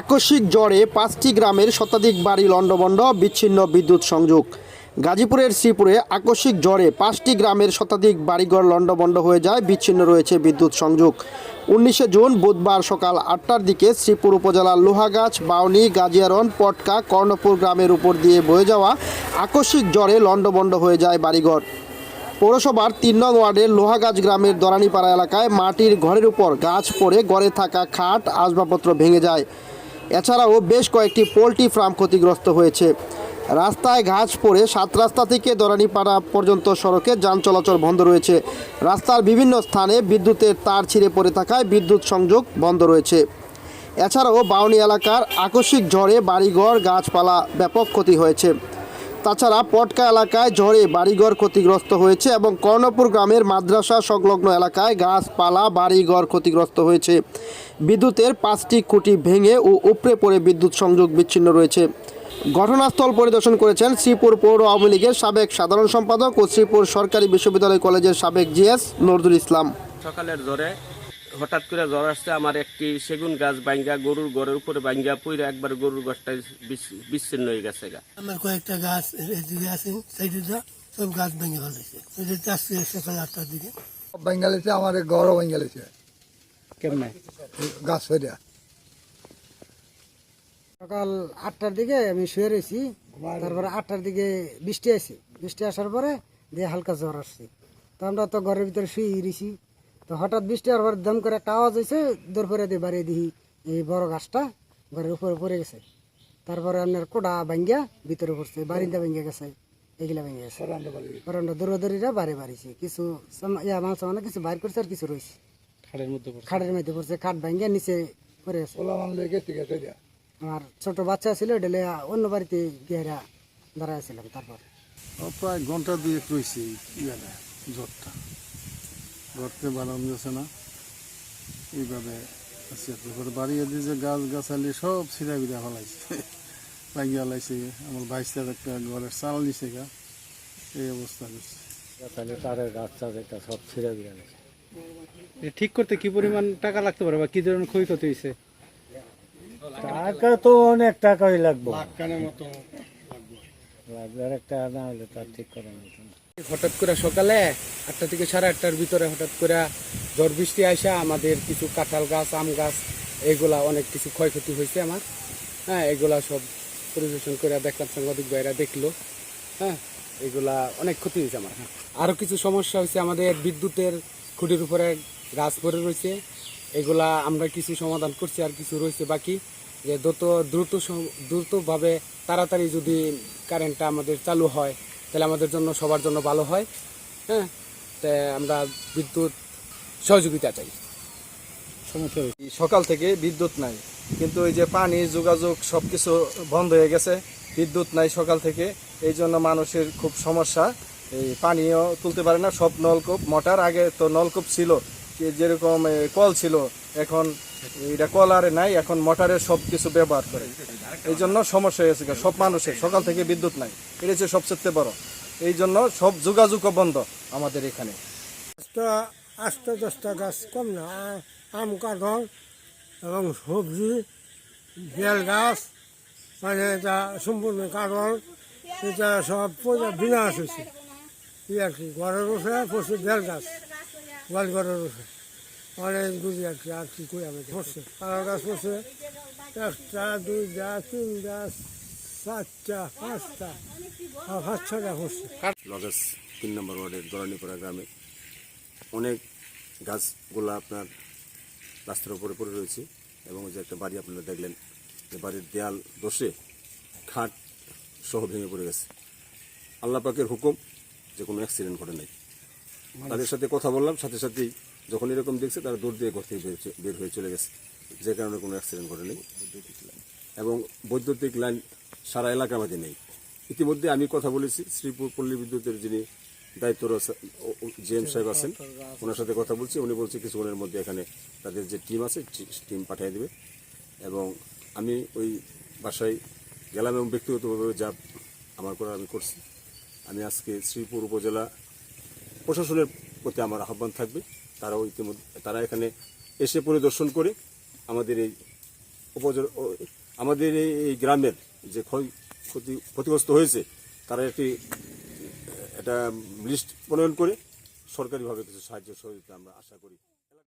আকস্মিক জ্বরে পাঁচটি গ্রামের শতাধিক বাড়ি লণ্ডভণ্ড, বিচ্ছিন্ন বিদ্যুৎ সংযোগ। গাজীপুরের শ্রীপুরে আকস্মিক জ্বরে পাঁচটি গ্রামের শতাধিক বাড়িঘর লণ্ডভণ্ড হয়ে যায়, বিচ্ছিন্ন রয়েছে বিদ্যুৎ সংযোগ। উনিশে জুন বুধবার সকাল আটটার দিকে শ্রীপুর উপজেলার লোহাগাছ, বাউনি, গাজিয়ারন, পটকা, কর্ণপুর গ্রামের উপর দিয়ে বয়ে যাওয়া আকস্মিক জ্বরে লণ্ডভণ্ড হয়ে যায় বাড়িঘর। পৌরসভার তিন নং ওয়ার্ডের লোহাগাছ গ্রামের দরানিপাড়া এলাকায় মাটির ঘরের উপর গাছ পড়ে, গড়ে থাকা খাট, আসবাবপত্র ভেঙে যায়। এছাড়াও বেশ কয়েকটি পোলট্রি ফার্ম ক্ষতিগ্রস্ত হয়েছে। রাস্তায় ঘাস পড়ে সাত রাস্তা থেকে দরানিপাড়া পর্যন্ত সড়কে যান চলাচল বন্ধ রয়েছে। রাস্তার বিভিন্ন স্থানে বিদ্যুতের তার ছিঁড়ে পড়ে থাকায় বিদ্যুৎ সংযোগ বন্ধ রয়েছে। এছাড়াও বাউনি এলাকার আকস্মিক ঝড়ে বাড়িঘর, গাছপালা ব্যাপক ক্ষতি হয়েছে। তাছাড়া পটকা এলাকায় ঝড়ে বাড়িঘর ক্ষতিগ্রস্ত হয়েছে এবং কর্ণপুর গ্রামের মাদ্রাসা সংলগ্ন এলাকায় গাছপালা, বাড়িঘর ক্ষতিগ্রস্ত হয়েছে। বিদ্যুতের পাঁচটি খুঁটি ভেঙে ও উপড়ে পড়ে বিদ্যুৎ সংযোগ বিচ্ছিন্ন রয়েছে। ঘটনাস্থল পরিদর্শন করেছেন শ্রীপুর পৌর আওয়ামী লীগের সাবেক সাধারণ সম্পাদক ও শ্রীপুর সরকারি বিশ্ববিদ্যালয় কলেজের সাবেক জিএস নজরুল ইসলাম। সকালের জ্বরে হঠাৎ করে জ্বর আসছে আমার একটি সেগুন গাছ বাইঙ্গা গরুর ঘরের উপরে বাইঙ্গা পুইরা একবার গরুর গাছটা বিচ্ছিন্ন হয়ে গেছে গা। আমার কয়েকটা গাছ এদিকে আছে সাইডে যা সব গাছ ভেঙে ফেলেছে। ওদের সকাল আটটার দিকে। বেঙ্গালিতে আমার গড় বেঙ্গালিতে কেমনে? গাছ ফেরা সকাল আটটার দিকে আমি শুয়ে রয়েছি তারপরে আটটার দিকে বৃষ্টি আসি বৃষ্টি আসার পরে দিয়ে হালকা জ্বর আসছে। তো আমরা তো ঘরের ভিতরে শুয়ে রয়েছি। তো হঠাৎ বৃষ্টি হওয়ার পর দম করে একটা আওয়াজ হয়েছে দূর করে দিয়ে বাড়িয়ে দিই এই বড় গাছটা ঘরের উপরে পড়ে গেছে। তারপরে আপনার কোডা ভাঙ্গিয়া ভিতরে পড়ছে বারিন্দা ভেঙে গেছে এগুলা ভেঙে গেছে। বারান্দা দৌড়াদৌড়িরা বাড়ি বাড়িছে। কিছু ইয়া মাল সামান্য কিছু বাইর করছে আর কিছু রয়েছে খাড়ের মধ্যে পড়ছে। খাটের মধ্যে পড়ছে খাট ভাঙ্গিয়া নিচে পড়ে গেছে আমার ছোট বাচ্চা ছিল ডেলে অন্য বাড়িতে গিয়ে দাঁড়াইছিলাম তারপর। প্রায় ঘণ্টা দুয়েক রয়েছে ইয়াটা জ্বরটা ঘরতে বানানো যাচ্ছে না। এইভাবে আছে তারপরে বাড়ি এদিকে যে গাছ গাছালি সব ছিঁড়া বিড়া ফেলাইছে। লাগিয়ে ফেলাইছে। আমার ভাইসটার একটা ঘরের চাল নিছে গা। এই অবস্থা করছে। ঠিক করতে কি পরিমাণ টাকা লাগতে পারে বা কি ধরনের ক্ষয়ক্ষতি হয়েছে টাকা তো অনেক টাকাই লাগবে। হঠাৎ করে সকালে আটটা থেকে সাড়ে আটটার ভিতরে হঠাৎ করে ঝড় বৃষ্টি আসা আমাদের কিছু কাঁঠাল গাছ, আম গাছ এগুলা অনেক কিছু ক্ষয়ক্ষতি হয়েছে আমার। হ্যাঁ এগুলা সব পরিবেশন করে দেখলাম সাংবাদিক ভাইরা দেখল। হ্যাঁ এগুলা অনেক ক্ষতি হয়েছে আমার। হ্যাঁ আরও কিছু সমস্যা হয়েছে আমাদের বিদ্যুতের খুঁটির উপরে, গাছ পড়ে রয়েছে। এগুলা আমরা কিছু সমাধান করছি, আর কিছু রয়েছে বাকি। যে দ্রুত দ্রুত দ্রুতভাবে তাড়াতাড়ি যদি কারেন্টটা আমাদের চালু হয় তাহলে আমাদের জন্য সবার জন্য ভালো হয়। হ্যাঁ? তা আমরা বিদ্যুৎ সহযোগিতা চাই। সকাল থেকে বিদ্যুৎ নাই। কিন্তু এই যে পানি যোগাযোগ সব কিছু বন্ধ হয়ে গেছে বিদ্যুৎ নাই সকাল থেকে। এই জন্য মানুষের খুব সমস্যা। এই পানিও তুলতে পারে না সব নলকূপ। মোটর আগে তো নলকূপ ছিল যেরকম কল ছিল। এখন এটা কলারে নাই, এখন মোটরের সব কিছু ব্যবহার করে। এই জন্য সমস্যা হয়েছে সব মানুষের, সকাল থেকে বিদ্যুৎ নাই। এটা হচ্ছে সবচেয়ে বড়। এই জন্য সব যোগাযোগও বন্ধ আমাদের এখানে। আটটা দশটা গাছ কম না আম, কাঁঠাল এবং সবজি, বেল গাছ মানে এটা সম্পূর্ণ কাঁঠাল, এটা সব বিনাশ হয়েছে। আর কি, ঘরের উঠে পড়ছে বেল গাছ গোয়াল ঘরের উঠে অনেকগুলি আর কি আর কি কই আমি? পড়ছে কাঁঠাল গাছ পড়ছে একটা, দুইটা, তিনটা, চারটা, পাঁচটা পাঁচ ছটা পড়ছে লগেস তিন নম্বর ওয়ার্ডের দরানিপাড়া গ্রামে অনেক গাছগুলো আপনার রাস্তার উপরে পড়ে রয়েছে এবং যে একটা বাড়ি আপনারা দেখলেন, যে বাড়ির দেয়াল দোষে খাট সহ ভেঙে পড়ে গেছে। আল্লাহ পাকের হুকুম, যে কোনো অ্যাক্সিডেন্ট ঘটে নাই। তাদের সাথে কথা বললাম, সাথে সাথেই যখন এরকম দেখছে, তারা দৌড় দিয়ে ঘর থেকে বের হয়ে- চলে গেছে। যে কারণে কোনো অ্যাক্সিডেন্ট ঘটে নেই। এবং বৈদ্যুতিক লাইন সারা এলাকা মাঝে নেই। ইতিমধ্যে আমি কথা বলেছি, শ্রীপুর পল্লী বিদ্যুতের যিনি দায়িত্বরত জিএম সাহেব আছেন, ওনার সাথে কথা বলছি। উনি বলছে, কিছুক্ষণের মধ্যে এখানে তাদের যে টিম আছে টিম পাঠিয়ে দেবে। এবং আমি ওই বাসায় গেলাম এবং ব্যক্তিগতভাবে যা আমার করা আমি করছি। আমি আজকে শ্রীপুর উপজেলা প্রশাসনের প্রতি আমার আহ্বান থাকবে। তারাও ইতিমধ্যে তারা এখানে এসে পরিদর্শন করে আমাদের এই উপজ আমাদের এই গ্রামের যে ক্ষয় ক্ষতি ক্ষতিগ্রস্ত হয়েছে, তারা একটি এটা লিস্ট প্রণয়ন করে সরকারিভাবে কিছু সাহায্য সহযোগিতা আমরা আশা করি।